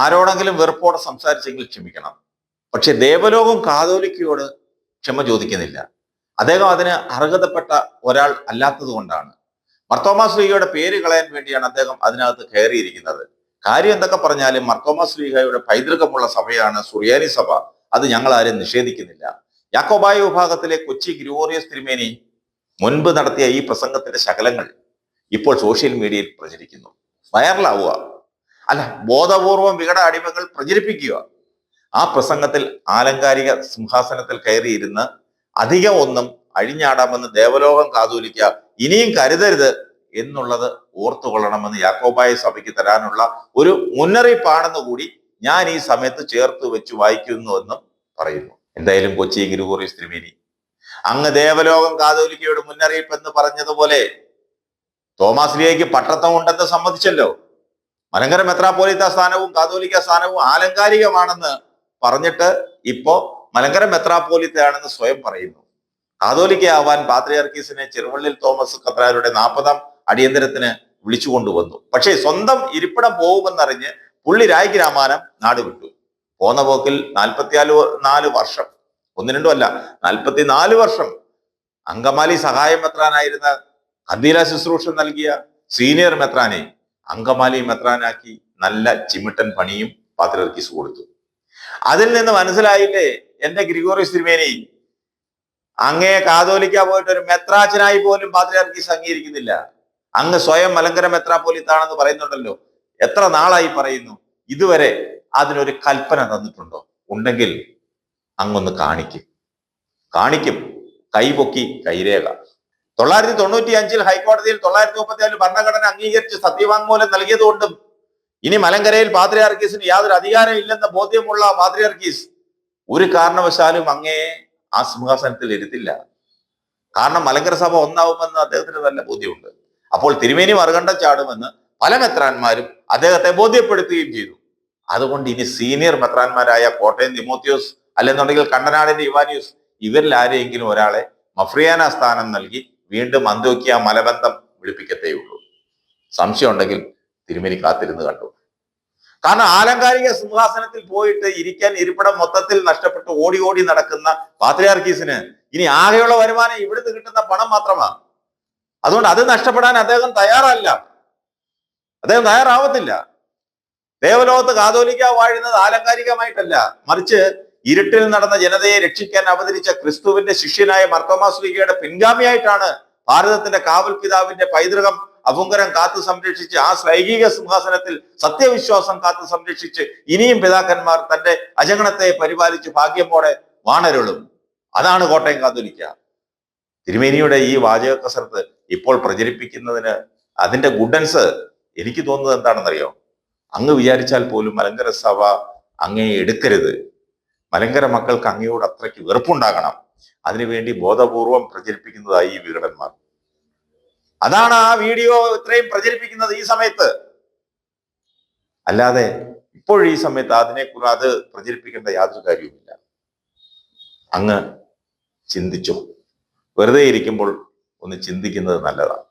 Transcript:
ആരോടെങ്കിലും വെറുപ്പോടെ സംസാരിച്ചെങ്കിൽ ക്ഷമിക്കണം. പക്ഷെ ദേവലോകം കാതോലിക്കയോട് ക്ഷമ ചോദിക്കുന്നില്ല. അദ്ദേഹം അതിന് അർഹതപ്പെട്ട ഒരാൾ അല്ലാത്തത് കൊണ്ടാണ്. മർത്തോമാ ശ്രീകയുടെ പേര് കളയാൻ വേണ്ടിയാണ് അദ്ദേഹം അതിനകത്ത് കയറിയിരിക്കുന്നത്. കാര്യം എന്തൊക്കെ പറഞ്ഞാലും മർത്തോമാ ശ്രീഹയുടെ പൈതൃകമുള്ള സഭയാണ് സുറിയാനി സഭ. അത് ഞങ്ങൾ ആരും നിഷേധിക്കുന്നില്ല. യാക്കോബായ വിഭാഗത്തിലെ കൊച്ചി ഗ്രിഗോറിയസ് തിരുമേനി മുൻപ് നടത്തിയ ഈ പ്രസംഗത്തിന്റെ ശകലങ്ങൾ ഇപ്പോൾ സോഷ്യൽ മീഡിയയിൽ പ്രചരിക്കുന്നു. വൈറലാവുക. അല്ല ബോധപൂർവം വികട അടിമകൾ പ്രചരിപ്പിക്കുക. ആ പ്രസംഗത്തിൽ ആലങ്കാരിക സിംഹാസനത്തിൽ കയറിയിരുന്ന് അധികം ഒന്നും അഴിഞ്ഞാടാമെന്ന് ദേവലോകം കാതൂലിക്ക ഇനിയും കരുതരുത് എന്നുള്ളത് ഓർത്തുകൊള്ളണമെന്ന് യാക്കോബായ സഭയ്ക്ക് തരാനുള്ള ഒരു മുന്നറിയിപ്പാണെന്ന് കൂടി ഞാൻ ഈ സമയത്ത് ചേർത്ത് വെച്ച് വായിക്കുന്നുവെന്നും പറയുന്നു. എന്തായാലും കൊച്ചി ഗുരുകൂറി തിരുമേനി. അങ്ങ് ദേവലോകം കാതോലിക്കയുടെ മുന്നറിയിപ്പ് എന്ന് പറഞ്ഞതുപോലെ തോമാസ് ലിയയ്ക്ക് പട്ടത്തം ഉണ്ടെന്ന് സമ്മതിച്ചല്ലോ. മലങ്കര മെത്രാപ്പോലിത്ത സ്ഥാനവും കാതോലിക്ക സ്ഥാനവും ആലങ്കാരികമാണെന്ന് പറഞ്ഞിട്ട് ഇപ്പോ മലങ്കര മെത്രാപ്പോലിത്തയാണെന്ന് സ്വയം പറയുന്നു. കാതോലിക്ക ആവാൻ പാത്രിയാർക്കീസിനെ ചെറുവള്ളിൽ തോമസ് കത്രാരുടെ നാൽപ്പതാം അടിയന്തരത്തിന് വിളിച്ചു കൊണ്ടുവന്നു. പക്ഷേ സ്വന്തം ഇരിപ്പിടം പോകുമെന്നറിഞ്ഞ് പുള്ളി രായ്ക്ക് രാമാനം നാടുവിട്ടു പോന്ന പോക്കിൽ നാൽപ്പത്തിനാല് നാല് വർഷം. ഒന്ന് രണ്ടും അല്ല നാൽപ്പത്തിനാല് വർഷം അങ്കമാലി സഹായ മെത്രാനായിരുന്ന കന്തീല ശുശ്രൂഷ നൽകിയ സീനിയർ മെത്രാനെ അങ്കമാലി മെത്രാനാക്കി നല്ല ചിമിട്ടൻ പണിയും പാത്രർക്കീസ് കൊടുത്തു. അതിൽ നിന്ന് മനസ്സിലായില്ലേ എന്റെ ഗ്രിഗോറി തിരുമേനി അങ്ങേ കാതോലിക്ക പോയിട്ട് ഒരു മെത്രാച്ചനായി പോലും പാത്രിയാർക്കീസ് അംഗീകരിക്കുന്നില്ല. അങ്ങ് സ്വയം മലങ്കര മെത്രാപോലിത്താണെന്ന് പറയുന്നുണ്ടല്ലോ. എത്ര നാളായി പറയുന്നു? ഇതുവരെ അതിനൊരു കൽപ്പന തന്നിട്ടുണ്ടോ? ഉണ്ടെങ്കിൽ അങ്ങൊന്ന് കാണിക്കും. കാണിക്കും. കൈപൊക്കി കൈരേഖ. തൊള്ളായിരത്തി തൊണ്ണൂറ്റി അഞ്ചിൽ ഹൈക്കോടതിയിൽ തൊള്ളായിരത്തി മുപ്പത്തി ഏഴിൽ ഭരണഘടന അംഗീകരിച്ച് സത്യവാങ്മൂലം നൽകിയതുകൊണ്ടും ഇനി മലങ്കരയിൽ പാത്രിയാർക്കീസിന് യാതൊരു അധികാരം ഇല്ലെന്ന ബോധ്യമുള്ള പാത്രിയാർക്കീസ് ഒരു കാരണവശാലും അങ്ങേ ആ സിംഹാസനത്തിൽ ഇരുത്തില്ല കാരണം മലങ്കര സഭ ഒന്നാവുമെന്ന് അദ്ദേഹത്തിന് നല്ല ബോധ്യമുണ്ട്. അപ്പോൾ തിരുമേനി മറുകണ്ഠം ചാടുമെന്ന് പല മെത്രാന്മാരും അദ്ദേഹത്തെ ബോധ്യപ്പെടുത്തുകയും ചെയ്തു. അതുകൊണ്ട് ഇനി സീനിയർ മെത്രാന്മാരായ കോട്ടയം തിമോത്തിയോസ് അല്ലെന്നുണ്ടെങ്കിൽ കണ്ടനാടിന്റെ ഇവാനിയോസ് ഇവരിൽ ആരെയെങ്കിലും ഒരാളെ മഫ്രിയാന സ്ഥാനം നൽകി വീണ്ടും അന്തോക്കിയ മലബന്ധം വിളിപ്പിക്കത്തേയുള്ളൂ. സംശയം ഉണ്ടെങ്കിൽ തിരുമേനി കാത്തിരുന്ന് കണ്ടു? കാരണം ആലങ്കാരിക സിംഹാസനത്തിൽ പോയിട്ട് ഇരിക്കാൻ ഇരിപ്പിടം മൊത്തത്തിൽ നഷ്ടപ്പെട്ട് ഓടി ഓടി നടക്കുന്ന പാത്രിയാർക്കീസിന് ഇനി ആകെയുള്ള വരുമാനം ഇവിടുന്ന് കിട്ടുന്ന പണം മാത്രമാണ് അതുകൊണ്ട് അത് നഷ്ടപ്പെടാൻ അദ്ദേഹം തയ്യാറല്ല. അദ്ദേഹം തയ്യാറാവത്തില്ല. ദേവലോകത്ത് കാതോലിക്ക വാഴുന്നത് ആലങ്കാരികമായിട്ടല്ല. മറിച്ച് ഇരുട്ടിൽ നടന്ന ജനതയെ രക്ഷിക്കാൻ അവതരിച്ച ക്രിസ്തുവിന്റെ ശിഷ്യനായ മർത്തോമാസ്ലികയുടെ പിൻഗാമിയായിട്ടാണ് ഭാരതത്തിന്റെ കാവൽ പിതാവിന്റെ പൈതൃകം അപുങ്കരം കാത്തു സംരക്ഷിച്ച് ആ സ്വൈകിക സിംഹാസനത്തിൽ സത്യവിശ്വാസം കാത്തു സംരക്ഷിച്ച് ഇനിയും പിതാക്കന്മാർ തന്റെ അജഗണത്തെ പരിപാലിച്ച് ഭാഗ്യമോടെ വാണരുളും. അതാണ് കോട്ടയം കാതുലിക്ക. തിരുമേനിയുടെ ഈ വാചക കസരത്ത് ഇപ്പോൾ പ്രചരിപ്പിക്കുന്നതിന് അതിന്റെ ഗുഡൻസ് എനിക്ക് തോന്നുന്നത് എന്താണെന്നറിയോ? അങ്ങ് വിചാരിച്ചാൽ പോലും മലങ്കര സഭ അങ്ങേ എടുക്കരുത്. മലങ്കര മക്കൾക്ക് അങ്ങയോട് അത്രയ്ക്ക് വെറുപ്പുണ്ടാകണം. അതിനുവേണ്ടി ബോധപൂർവം പ്രചരിപ്പിക്കുന്നതായി ഈ വികടന്മാർ അതാണ് ആ വീഡിയോ ഇത്രയും പ്രചരിപ്പിക്കുന്നത് ഈ സമയത്ത്. അല്ലാതെ ഇപ്പോൾ ഈ സമയത്ത് അതിനെക്കുറിച്ച് അത് പ്രചരിപ്പിക്കേണ്ട യാതൊരു കാര്യവുമില്ല. അങ്ങ് ചിന്തിച്ചു. വെറുതെ ഇരിക്കുമ്പോൾ ഒന്ന് ചിന്തിക്കുന്നത് നല്ലതാണ്.